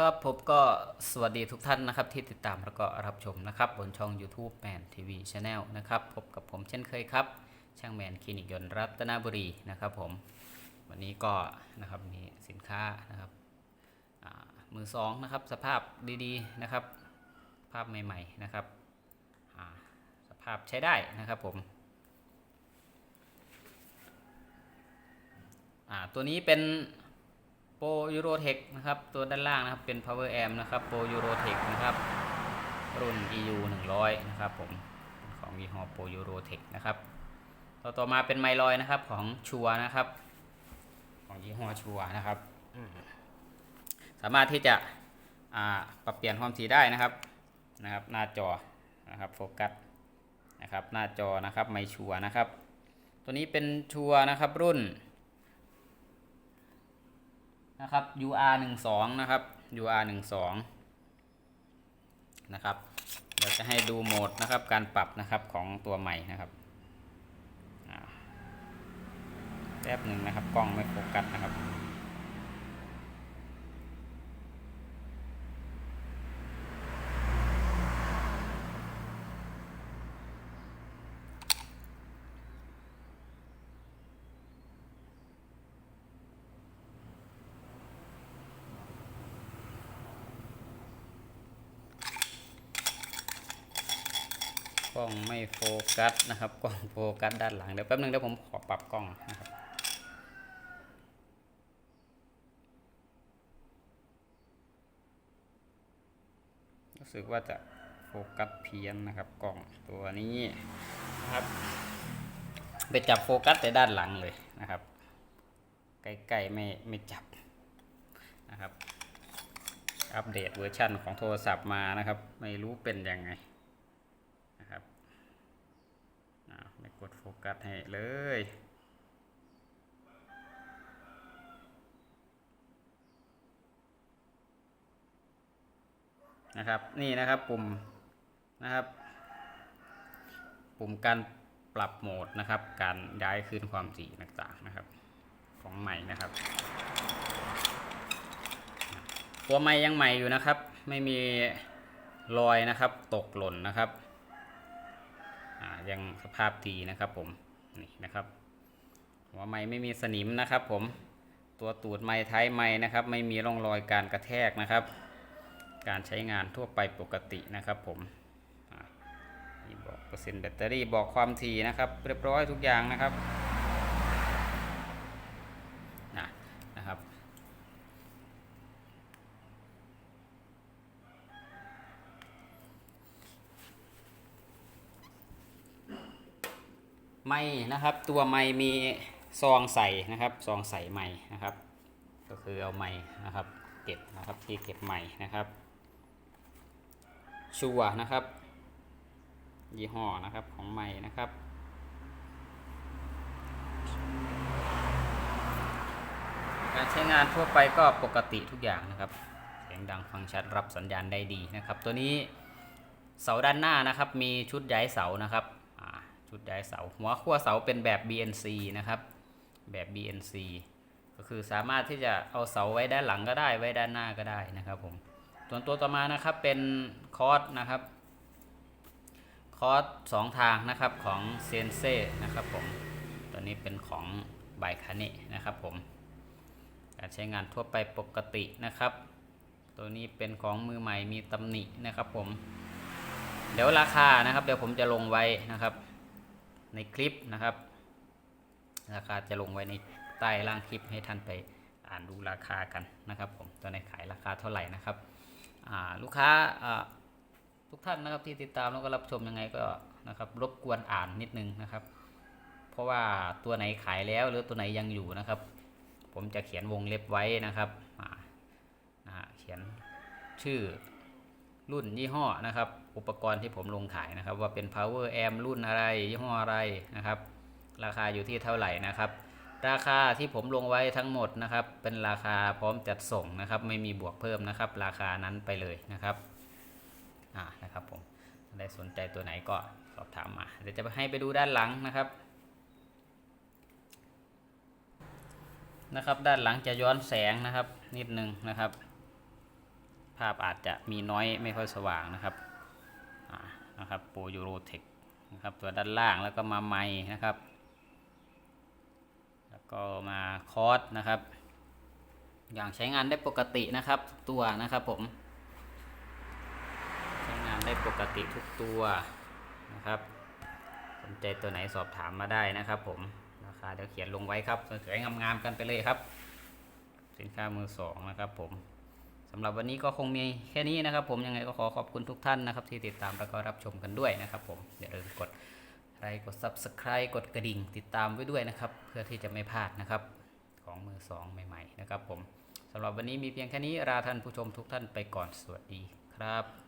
ครับผมก็สวัสดีทุกท่านนะครับที่ติดตามแล้วก็รับชมนะครับ บนช่อง YouTube แมนทีวีชาแนลนะครับพบกับผมเช่นเคยครับ ช่างแมนคลินิกยนต์รัตนบุรีนะครับผมวันนี้ก็นะครับมีสินค้านะครับมือสองนะครับสภาพดีๆนะครับ ภาพใหม่ๆนะครับสภาพใช้ได้นะครับผมตัวนี้เป็น โปรยูโรเทคนะครับ ตัวด้านล่างนะครับเป็น power amp นะครับโปรยูโรเทคนะครับรุ่น EU 100 นะครับผมของยี่ห้อโปรยูโรเทคนะครับต่อต่อมาเป็นไมลอยนะครับของชัวนะครับ ของยี่ห้อชัวนะครับอืมสามารถที่จะอ่าปรับเปลี่ยนความถี่ได้นะครับนะครับ หน้าจอนะครับโฟกัสนะครับหน้าจอนะครับไมชัวนะครับ ตัวนี้เป็นชัวนะครับรุ่น นะครับ UR 1 2นะครับ UR 1 2นะครับเดี๋ยวจะให้ดูโหมดนะครับ การปรับนะครับของตัวใหม่นะครับแป๊บหนึ่งนะครับ กล้องไม่โฟกัสนะครับ กล้องไม่โฟกัสนะครับกล้องโฟกัสด้านหลังเดี๋ยวแป๊บนึงเดี๋ยวผมขอปรับกล้องนะครับรู้สึกว่าจะโฟกัสเพี้ยนนะครับกล้องตัวนี้นะครับไปจับโฟกัสแต่ด้านหลังเลยนะครับใกล้ๆไม่ไม่จับนะครับอัปเดตเวอร์ชันของโทรศัพท์มานะครับ ไม่รู้เป็นยังไง นะครับอ้าวไม่ก ดโฟกัสให้เลย นะครับ นี่นะครับปุ่มนะครับ ปุ่มการปรับโหมดนะครับ การย้ายคืนความถี่ต่างๆนะครับ ของใหม่นะครับ ตัวใหม่ยังใหม่อยู่นะครับ ไม่มีรอยนะครับ ตกหล่นนะครับ ยังสภาพดีนะครับผมนี่นะครับหัวไม้ไม่มีสนิมนะครับผมตัวตูดไม้ท้ายไม้นะครับ ไม่มีร่องรอยการกระแทกนะครับ การใช้งานทั่วไปปกตินะครับผมนี่บอกเปอร์เซ็นต์แบตเตอรี่บอกความถี่นะครับ เรียบร้อยทุกอย่างนะครับนะนะครับ ไม้นะครับ ตัวไม้มีซองใส่นะครับ ซองใส่ไม้นะครับ ก็คือเอาไม้นะครับ เก็บนะครับที่เก็บไม้นะครับ ชัวนะครับ ยี่ห้อนะครับของไม้นะครับการใช้งานทั่วไปก็ปกติทุกอย่างนะครับ เสียงดังฟังชัดรับสัญญาณได้ดีนะครับ ตัวนี้เสาด้านหน้านะครับ มีชุดย้ายเสานะครับ ชุดย้ายเสา หัวขั้วเสาเป็นแบบ BNC นะครับ แบบ BNC ก็คือสามารถที่จะเอาเสาไว้ด้านหลังก็ได้ไว้ด้านหน้าก็ได้นะครับผมส่วนตัวต่อมานะครับเป็นคอร์สนะครับคอร์สสองทางนะครับของเซนเซ่นะครับผมตัวนี้เป็นของไบคาน่นะครับผมการใช้งานทั่วไปปกตินะครับ ตัวนี้เป็นของมือใหม่มีตำหนินะครับผม เดี๋ยวราคานะครับ เดี๋ยวผมจะลงไว้นะครับ ในคลิปนะครับ ราคาจะลงไว้ในใต้ล่างคลิปให้ท่านไปอ่านดูราคากันนะครับ ผมตัวในขายราคาเท่าไหร่นะครับลูกค้าทุกท่านนะครับที่ติดตามแล้วก็รับชมยังไงก็นะครับรบกวนอ่านนิดนึงนะครับ เพราะว่าตัวไหนขายแล้วหรือตัวไหนยังอยู่นะครับ ผมจะเขียนวงเล็บไว้นะครับเขียนชื่อรุ่นยี่ห้อนะครับ อุปกรณ์ที่ผมลงขายนะครับ ว่าเป็น power amp รุ่นอะไรยี่ห้ออะไรนะครับ ราคาอยู่ที่เท่าไหร่นะครับ ราคาที่ผมลงไว้ทั้งหมดนะครับ เป็นราคาพร้อมจัดส่งนะครับ ไม่มีบวกเพิ่มนะครับ ราคานั้นไปเลยนะครับอ่านะครับผมได้สนใจตัวไหนก็สอบถามมาเดี๋ยวจะไปให้ไปดูด้านหลังนะครับนะครับ ด้านหลังจะย้อนแสงนะครับ นิดนึงนะครับ ภาพอาจจะมีน้อยไม่ค่อยสว่างนะครับ นะครับโปรยูโรเทคนะครับตัวด้านล่างแล้วก็มาไมค์นะครับ แล้วก็มาคอร์สนะครับ อย่างใช้งานได้ปกตินะครับทุกตัวนะครับผม ใช้งานได้ปกติทุกตัวนะครับ สนใจตัวไหนสอบถามมาได้นะครับผมราคาเดี๋ยวเขียนลงไว้ครับสวยๆงามๆกันไปเลยครับ สินค้ามือสองนะครับผม สำหรับวันนี้ก็คงมีแค่นี้นะครับผมยังไงก็ขอขอบคุณทุกท่านนะครับ ที่ติดตามแล้วก็รับชมกันด้วยนะครับผมอย่าลืมกดไลค์กด Subscribe กดกระดิ่งติดตามไว้ด้วยนะครับ เพื่อที่จะไม่พลาดนะครับของมือสองใหม่ ๆ นะครับผมสำหรับวันนี้มีเพียงแค่นี้ราท่านผู้ชมทุกท่านไปก่อนสวัสดีครับ